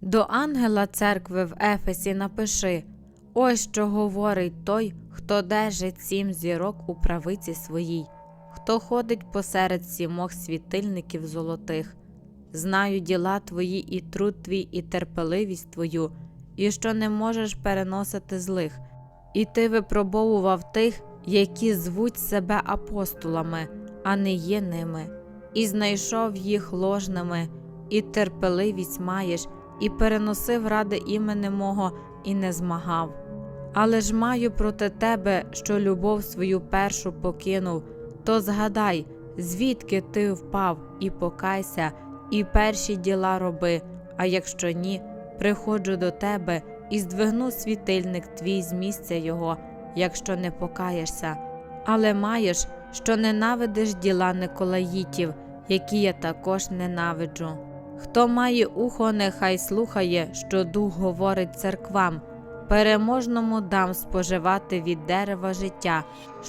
До ангела церкви в Ефесі напиши ось що говорить той, хто держить сім зірок у правиці своїй, хто ходить посеред сімох світильників золотих. Знаю діла твої, і труд твій, і терпеливість твою, і що не можеш переносити злих. І ти випробовував тих, які звуть себе апостолами, а не є ними, і знайшов їх ложними, і терпеливість маєш, і переносив ради імени мого, і не змагав. Але ж маю проти тебе, що любов свою першу покинув, то згадай, звідки ти впав, і покайся, і перші діла роби, а якщо ні, приходжу до тебе і здвигну світильник твій з місця його, якщо не покаєшся. Але маєш, що ненавидиш діла Николаїтів, які я також ненавиджу. Хто має ухо, нехай слухає, що дух говорить церквам. Переможному дам споживати від дерева життя,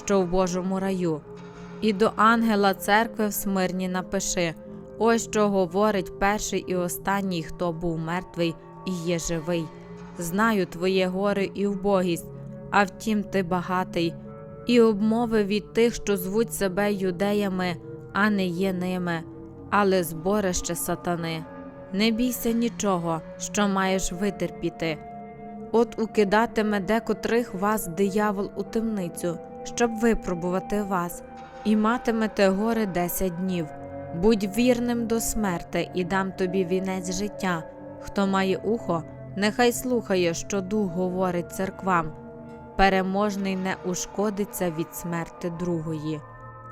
що в Божому раю. І до ангела церкви в смирні напиши ось що говорить перший і останній, хто був мертвий і є живий. Знаю твоє горе і вбогість, а втім ти багатий, і обмови від тих, що звуть себе юдеями, а не є ними, але зборище сатани. Не бійся нічого, що маєш витерпіти. От укидатиме декотрих вас диявол у темницю, щоб випробувати вас, і матимете горе десять днів. Будь вірним до смерти і дам тобі вінець життя. Хто має ухо, нехай слухає, що дух говорить церквам. Переможний не ушкодиться від смерти другої.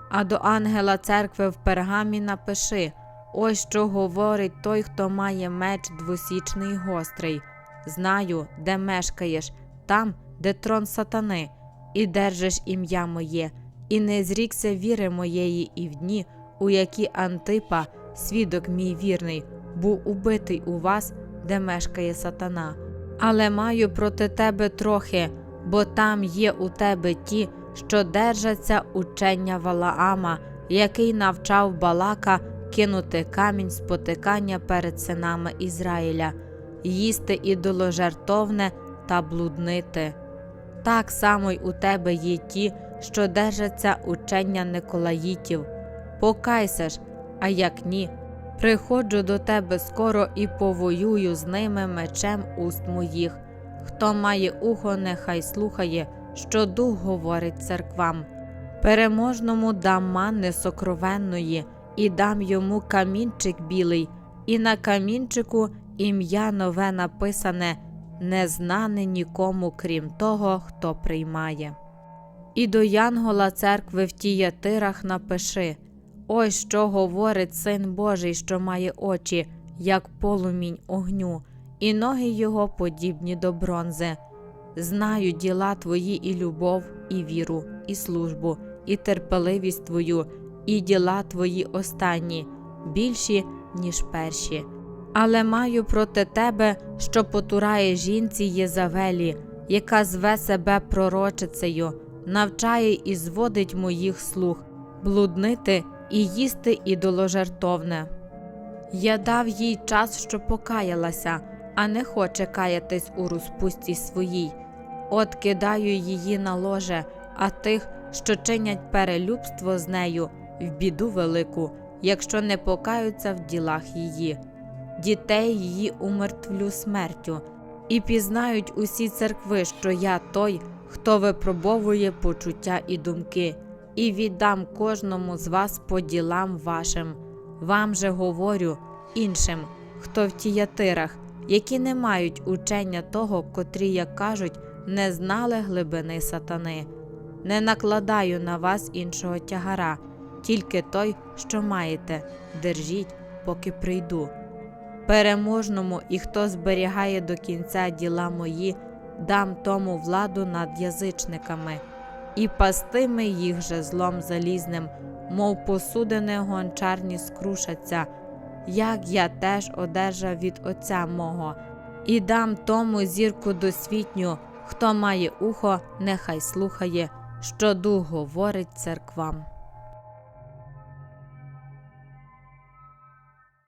А до ангела церкви в пергамі напиши ось що говорить той, хто має меч двосічний гострий. Знаю, де мешкаєш, там, де трон сатани, і держиш ім'я моє, і не зрікся віри моєї і в дні, у які Антипа, свідок мій вірний, був убитий у вас, де мешкає сатана. Але маю проти тебе трохи, бо там є у тебе ті, що держаться учення Валаама, який навчав Балака кинути камінь спотикання перед синами Ізраїля, їсти ідоложертовне та блуднити. Так само й у тебе є ті, що держаться учення Николаїтів. Покайся ж, а як ні, приходжу до тебе скоро і повоюю з ними мечем уст моїх. Хто має ухо, нехай слухає, що дух говорить церквам. Переможному дам манни сокровенної, і дам йому камінчик білий, і на камінчику ім'я нове написане, незнане нікому, крім того, хто приймає. І до Янгола церкви в тіятирах напиши ось що говорить Син Божий, що має очі, як полумінь огню, і ноги його подібні до бронзи. Знаю діла твої і любов, і віру, і службу, і терпеливість твою, і діла твої останні, більші, ніж перші. Але маю проти тебе, що потурає жінці Єзавелі, яка зве себе пророчицею, навчає і зводить моїх слуг, блуднити і їсти ідоложертовне. Я дав їй час, що покаялася, а не хоче каятись у розпусті своїй. От кидаю її на ложе, а тих, що чинять перелюбство з нею, в біду велику, якщо не покаються в ділах її. Дітей її умертвлю смертю, і пізнають усі церкви, що я той, хто випробовує почуття і думки, і віддам кожному з вас по ділам вашим. Вам же говорю іншим, хто в тіятирах, які не мають учення того, котрі, як кажуть, не знали глибини сатани. Не накладаю на вас іншого тягара, тільки той, що маєте, держіть, поки прийду. Переможному і хто зберігає до кінця діла мої, дам тому владу над язичниками, і пастиме їх же злом залізним, мов посудини гончарні скрушаться, як я теж одержав від Отця мого, і дам тому зірку досвітню, хто має ухо, нехай слухає, що дух говорить церквам.